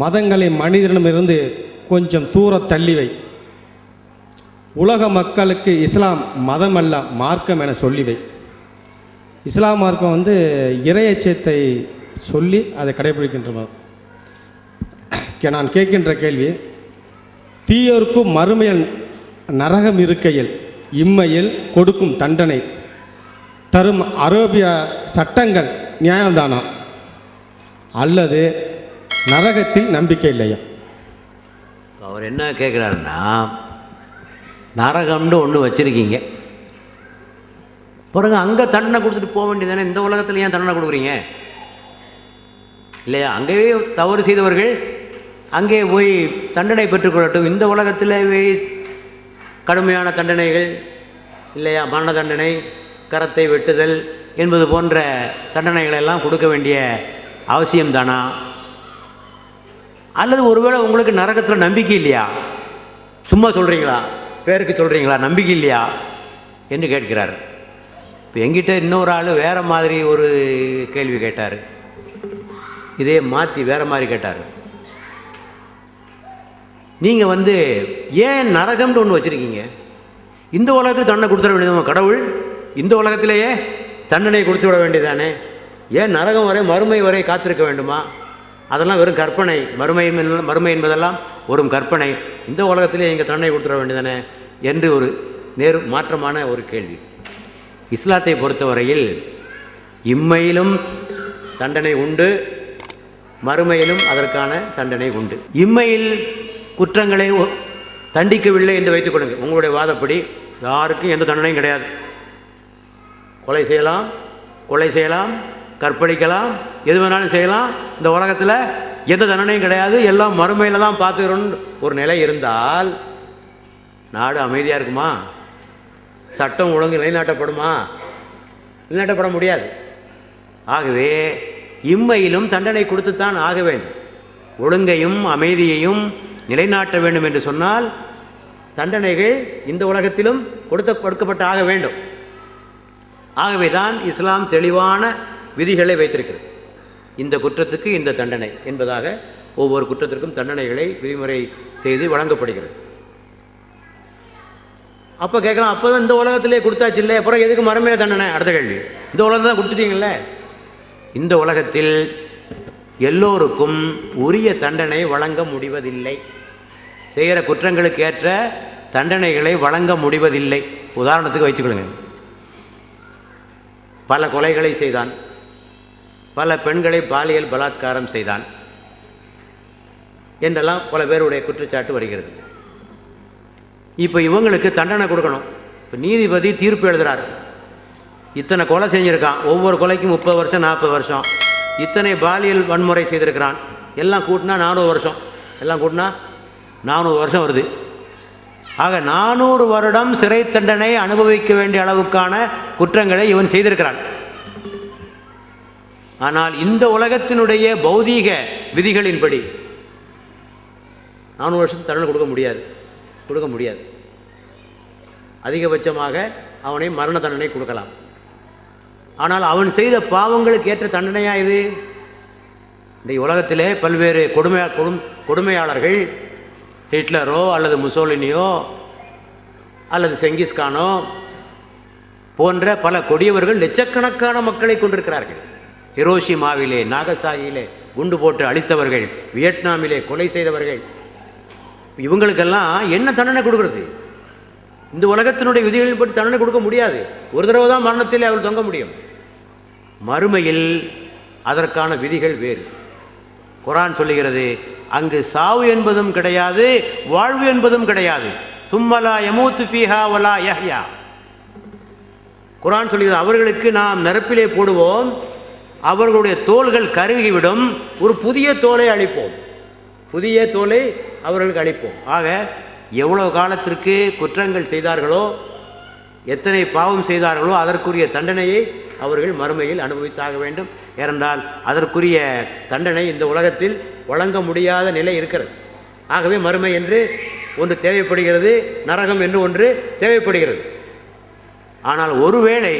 மதங்களை மனிதனிடமிருந்து கொஞ்சம் தூர தள்ளிவை. உலக மக்களுக்கு இஸ்லாம் மதம் அல்ல மார்க்கம் என சொல்லிவை. இஸ்லாம் மார்க்கம் வந்து இறையச்சத்தை சொல்லி அதை கடைபிடிக்கின்ற கே- நான் கேட்கின்ற கேள்வி தீயோருக்கும் மறுமையில் நரகம் இருக்கையில் இம்மையில் கொடுக்கும் தண்டனை தரும் அரேபிய சட்டங்கள் நியாயம்தானா? அல்லது நரகத்தில் நம்பிக்கை இல்லையா? அவர் என்ன கேட்குறாருன்னா நரகம்னு ஒன்று வச்சுருக்கீங்க. பிறகு அங்கே தண்டனை கொடுத்துட்டு போக வேண்டியதானே இந்த உலகத்தில் ஏன் தண்டனை கொடுக்குறீங்க? இல்லையா? அங்கேயே தவறு செய்தவர்கள் அங்கே போய் தண்டனை பெற்றுக்கொள்ளட்டும் இந்த உலகத்திலேயே கடுமையான தண்டனைகள் இல்லையா? மரண தண்டனை கரத்தை வெட்டுதல் என்பது போன்ற தண்டனைகளெல்லாம் கொடுக்க வேண்டிய அவசியம்தானா? அல்லது ஒருவேளை உங்களுக்கு நரகத்தில் நம்பிக்கை இல்லையா? சும்மா சொல்கிறீங்களா பேருக்கு சொல்கிறீங்களா நம்பிக்கை இல்லையா? என்று கேட்கிறார். இப்போ எங்கிட்ட இன்னொரு ஆள் வேறு மாதிரி ஒரு கேள்வி கேட்டார். இதே மாற்றி வேறு மாதிரி கேட்டார். நீங்கள் வந்து ஏன் நரகம்னு ஒன்று வச்சுருக்கீங்க? இந்த உலகத்தில் தண்டனை கொடுத்துட வேண்டியது கடவுள்? இந்த உலகத்திலேயே தண்டனை கொடுத்து விட வேண்டியதானே ஏன் நரகம் வரை மறுமை வரை காத்திருக்க வேண்டுமா? அதெல்லாம் வெறும் கற்பனை. மறுமை மறுமை என்பதெல்லாம் ஒரு கற்பனை. இந்த உலகத்திலே நீங்கள் தண்டனை கொடுத்துட வேண்டியதானே? என்று ஒரு நேரு மாற்றமான ஒரு கேள்வி. இஸ்லாத்தை பொறுத்தவரையில் இம்மையிலும் தண்டனை உண்டு மறுமையிலும் அதற்கான தண்டனை உண்டு. இம்மையில் குற்றங்களை ஒ- தண்டிக்கவில்லை என்று வைத்துக் கொள்ளுங்கள். உங்களுடைய வாதப்படி யாருக்கும் எந்த தண்டனையும் கிடையாது. கொலை செய்யலாம் கொலை செய்யலாம் கற்பழிக்கலாம் எது வேணாலும் செய்யலாம். இந்த உலகத்தில் எந்த தண்டனையும் கிடையாது. எல்லாம் மறுமையில் தான் பார்த்துக்கிறோன்னு ஒரு நிலை இருந்தால் நாடு அமைதியாக இருக்குமா? சட்டம் ஒழுங்கு நிலைநாட்டப்படுமா? நிலைநாட்டப்பட முடியாது. ஆகவே இம்மையிலும் தண்டனை கொடுத்துத்தான் ஆக வேண்டும். ஒழுங்கையும் அமைதியையும் நிலைநாட்ட வேண்டும் என்று சொன்னால் தண்டனைகள் இந்த உலகத்திலும் கொடுத்த கொடுக்கப்பட்டு ஆக வேண்டும். ஆகவே தான் இஸ்லாம் தெளிவான விதிகளை வைத்திருக்கிறது. இந்த குற்றத்துக்கு இந்த தண்டனை என்பதாக ஒவ்வொரு குற்றத்திற்கும் தண்டனைகளை விதிமுறை செய்து வழங்கப்படுகிறது. அப்போ கேட்கலாம் அப்போ தான் இந்த உலகத்திலே கொடுத்தாச்சு இல்லை அப்புறம் எதுக்கு மறுமையில தண்டனை? அடுத்த கேள்வி. இந்த உலகத்தை தான் கொடுத்துட்டீங்களே இந்த உலகத்தில் எல்லோருக்கும் உரிய தண்டனை வழங்க முடிவதில்லை. செய்கிற குற்றங்களுக்கு ஏற்ற தண்டனைகளை வழங்க முடிவதில்லை. உதாரணத்துக்கு வைத்துக்கொள்ளுங்க பல கொலைகளை செய்தான். பல பெண்களை பாலியல் பலாத்காரம் செய்தான் என்றெல்லாம் பல பேருடைய குற்றச்சாட்டு வருகிறது. இப்போ இவங்களுக்கு தண்டனை கொடுக்கணும். இப்போ நீதிபதி தீர்ப்பு எழுதுகிறார் இத்தனை கொலை செஞ்சுருக்கான். ஒவ்வொரு கொலைக்கும் முப்பது வருஷம் நாற்பது வருஷம். இத்தனை பாலியல் வன்முறை செய்திருக்கிறான். எல்லாம் கூட்டினா நானூறு வருஷம். எல்லாம் கூட்டினா நானூறு வருஷம் வருது. ஆக நானூறு வருடம் சிறை தண்டனை அனுபவிக்க வேண்டிய அளவுக்கான குற்றங்களை இவன் செய்திருக்கிறான். ஆனால் இந்த உலகத்தினுடைய பௌதீக விதிகளின்படி நானூறு வருஷம் தண்டனை கொடுக்க முடியாது. கொடுக்க முடியாது. அதிகபட்சமாக அவனை மரண தண்டனை கொடுக்கலாம். ஆனால் அவன் செய்த பாவங்களுக்கு ஏற்ற தண்டனையாக இது? இந்த உலகத்திலே பல்வேறு கொடுமை கொடும் கொடுமையாளர்கள் ஹிட்லரோ அல்லது முசோலினியோ அல்லது செங்கிஸ்கானோ போன்ற பல கொடியவர்கள் லட்சக்கணக்கான மக்களை கொண்டிருக்கிறார்கள். ஹிரோஷிமாவிலே நாகசாகியிலே குண்டு போட்டு அழித்தவர்கள் வியட்நாமிலே கொலை செய்தவர்கள். இவங்களுக்கெல்லாம் என்ன தண்டனை கொடுக்கறது? இந்த உலகத்தினுடைய விதிகளின் படி தண்டனை கொடுக்க முடியாது. ஒரு தடவை தான் மரணத்தில் அவர் தொங்க முடியும். மறுமையில் அதற்கான விதிகள் வேறு. குரான் சொல்லுகிறது அங்கு சாவு என்பதும் கிடையாது வாழ்வு என்பதும் கிடையாது. சும்மலா யமூத்து ஃபீஹா வலா யஹ்யா. குரான் சொல்லுகிறது அவர்களுக்கு நாம் நெருப்பிலே போடுவோம் அவர்களுடைய தோள்கள் கருகிவிடும் ஒரு புதிய தோலை அளிப்போம் புதிய தோலை அவர்களுக்கு அளிப்போம் ஆக எவ்வளோ காலத்திற்கு குற்றங்கள் செய்தார்களோ எத்தனை பாவம் செய்தார்களோ அதற்குரிய தண்டனையை அவர்கள் மறுமையில் அனுபவித்தாக வேண்டும். ஏனென்றால் அதற்குரிய தண்டனை இந்த உலகத்தில் வழங்க முடியாத நிலை இருக்கிறது. ஆகவே மறுமை என்று ஒன்று தேவைப்படுகிறது நரகம் என்று ஒன்று தேவைப்படுகிறது. ஆனால் ஒருவேளை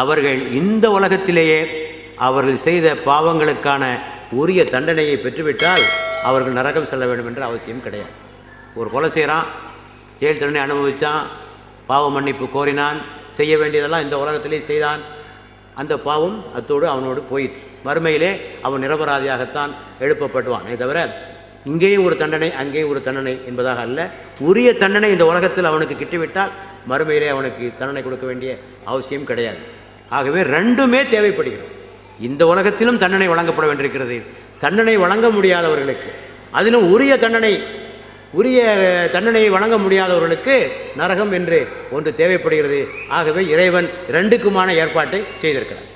அவர்கள் இந்த உலகத்திலேயே அவர்கள் செய்த பாவங்களுக்கான உரிய தண்டனையை பெற்றுவிட்டால் அவர்கள் நரகம் செல்ல வேண்டும் என்ற அவசியம் கிடையாது. ஒரு கொலை செய்கிறான் ஜெயில் தண்டனை அனுபவித்தான் பாவ மன்னிப்பு கோரினான் செய்ய வேண்டியதெல்லாம் இந்த உலகத்திலே செய்தான். அந்த பாவம் அத்தோடு அவனோடு போயிற்று. மறுமையிலே அவன் நிரபராதியாகத்தான் எழுப்பப்படுவானே. தவிர இங்கேயும் ஒரு தண்டனை அங்கேயும் ஒரு தண்டனை என்பதாக அல்ல. உரிய தண்டனை இந்த உலகத்தில் அவனுக்கு கிட்டிவிட்டால் மறுமையிலே அவனுக்கு தண்டனை கொடுக்க வேண்டிய அவசியம் கிடையாது. ஆகவே ரெண்டுமே தேவைப்படுகிறது. இந்த உலகத்திலும் தண்டனை வழங்கப்பட வேண்டியிருக்கிறது. தண்டனை வழங்க முடியாதவர்களுக்கு அதிலும் உரிய தண்டனை உரிய தண்டனையை வழங்க முடியாதவர்களுக்கு நரகம் என்று ஒன்று தேவைப்படுகிறது. ஆகவே இறைவன் ரெண்டுக்குமான ஏற்பாட்டை செய்திருக்கிறார்.